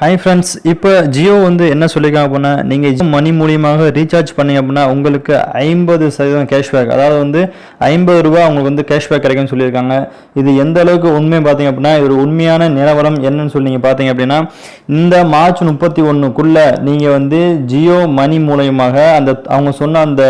Hi friends இப்போ ஜியோ வந்து என்ன சொல்லியிருக்காங்க அப்படின்னா நீங்கள் மணி மூலியமாக ரீசார்ஜ் பண்ணீங்க அப்படின்னா உங்களுக்கு ஐம்பது சதவீதம் கேஷ்பேக் அதாவது வந்து ஐம்பது ரூபா உங்களுக்கு வந்து கேஷ்பேக் கிடைக்கும்னு சொல்லியிருக்காங்க. இது எந்த அளவுக்கு உண்மை பார்த்தீங்க அப்படின்னா இது ஒரு உண்மையான நிலவரம் என்னன்னு சொல்லி நீங்கள் பார்த்தீங்க அப்படின்னா இந்த மார்ச் முப்பத்தி ஒன்றுக்குள்ளே நீங்கள் வந்து ஜியோ மணி மூலயமாக அந்த அவங்க சொன்ன அந்த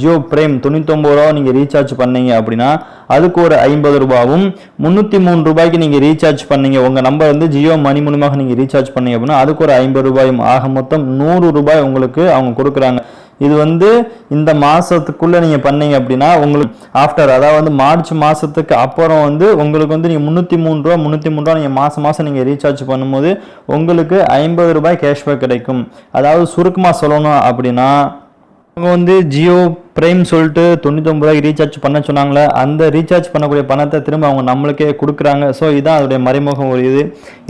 ஜியோ பிரேம் தொண்ணூத்தொம்பது ரூபா நீங்கள் ரீசார்ஜ் பண்ணீங்க அப்படின்னா அதுக்கு ஒரு ஐம்பது ரூபாவும் முந்நூற்றி மூணு ரூபாய்க்கு நீங்கள் ரீசார்ஜ் பண்ணீங்க. உங்கள் நம்பர் வந்து ஜியோ மணி மூலியமாக நீங்கள் ரீசார்ஜ் பண்ணீங்க அப்படின்னா அதுக்கு ஒரு ஐம்பது ரூபாயும் ஆக மொத்தம் நூறு ரூபாய் உங்களுக்கு அவங்க கொடுக்குறாங்க. இது வந்து இந்த மாதத்துக்குள்ளே நீங்கள் பண்ணீங்க அப்படின்னா உங்களுக்கு ஆஃப்டர் அதாவது வந்து மார்ச் மாதத்துக்கு அப்புறம் வந்து உங்களுக்கு வந்து நீங்கள் முந்நூற்றி மூணு ரூபா முந்நூற்றி மூணு ரூபா நீங்கள் மாதம் மாதம் நீங்கள் ரீசார்ஜ் பண்ணும்போது உங்களுக்கு ஐம்பது ரூபாய் கேஷ்பேக் கிடைக்கும். அதாவது சுருக்கமாக சொல்லணும் அப்படின்னா அவங்க வந்து ஜியோ பிரைம் சொல்லிட்டு தொண்ணூத்தொம்பது ரூபாய்க்கு ரீசார்ஜ் பண்ண சொன்னாங்களே அந்த ரீசார்ஜ் பண்ணக்கூடிய பணத்தை திரும்ப அவங்க நம்மளுக்கே கொடுக்குறாங்க. ஸோ இதுதான் அதோடைய மறைமுகம் ஒரு இது.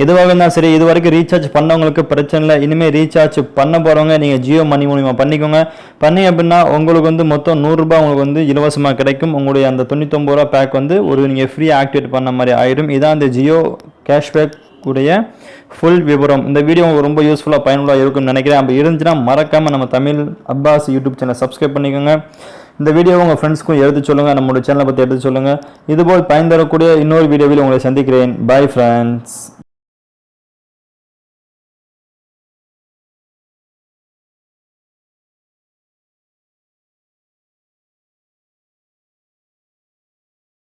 எதுவாக இருந்தால் சரி இது வரைக்கும் ரீசார்ஜ் பண்ணவங்களுக்கு பிரச்சனை இல்லை. இனிமேல் ரீசார்ஜ் பண்ண போகிறவங்க நீங்கள் ஜியோ மணி மூலியமாக பண்ணிக்கோங்க. பண்ணீங்க அப்படின்னா உங்களுக்கு வந்து மொத்தம் நூறுரூபா உங்களுக்கு வந்து இலவசமாக கிடைக்கும். உங்களுடைய அந்த தொண்ணூத்தொம்பது ரூபா பேக் வந்து ஒரு நீங்கள் ஃப்ரீ ஆக்டிவேட் பண்ண மாதிரி ஆயிடும். இதான் அந்த ஜியோ கேஷ்பேக் உடைய ஃபுல் விவரம். இந்த வீடியோ உங்களுக்கு ரொம்ப யூஸ்ஃபுல்லாக பயனுள்ளாக இருக்கும்னு நினைக்கிறேன். அப்படி இருந்துச்சுன்னா மறக்காமல் நம்ம Tamil Abbas YouTube channel subscribe பண்ணிக்கோங்க. இந்த வீடியோவை உங்கள் ஃப்ரெண்ட்ஸ்க்கும் எடுத்து சொல்லுங்கள் நம்மளோட சேனலை பற்றி எடுத்து சொல்லுங்கள் இதுபோல் பயன் தரக்கூடிய இன்னொரு வீடியோவில் உங்களை சந்திக்கிறேன். Bye friends